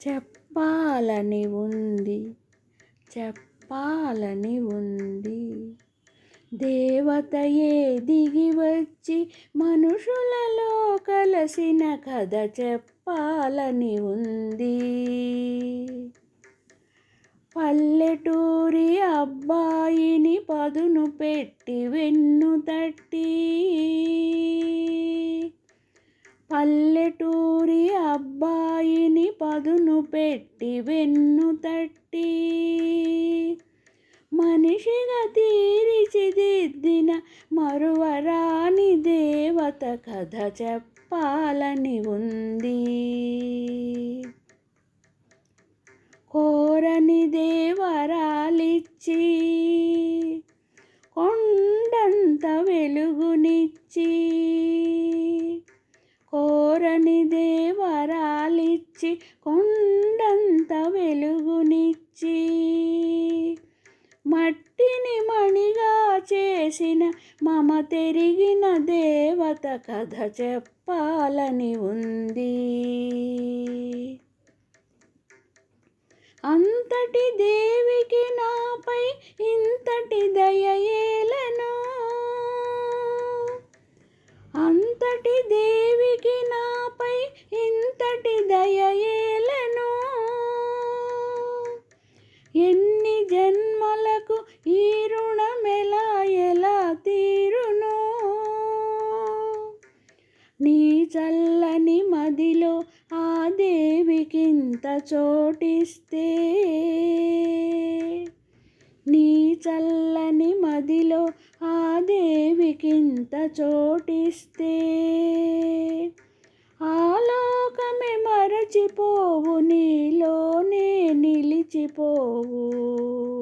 చెప్పాలని ఉంది చెప్పాలని ఉంది. దేవతయే దిగి వచ్చి మనుషులలో కలసిన కథ చెప్పాలని ఉంది. పల్లెటూరి అబ్బాయిని పదును పెట్టి వెన్ను తట్టి పల్లెటూరి అబ్బాయిని పదును పెట్టి వెన్ను తట్టి మనిషిగా తీర్చిదిద్దిన మరువరాని దేవత కథ చెప్పాలని ఉంది. కోరని దేవరాలిచ్చి కొండంత వెలుగునిచ్చి దేవరాలిచ్చి కొండంత వెలుగునిచ్చి మట్టిని మణిగా చేసిన మమ తెరిగిన దేవత కథ చెప్పాలని ఉంది. అంతటి దేవికి నాపై ఇంతటి దయ చల్లని మదిలో ఆ దేవికింత చోటిస్తే. నీ చల్లని మదిలో ఆ దేవికింత చోటిస్తే. ఆలోకమే మరచిపోవు నీలోనే నిలిచిపోవు.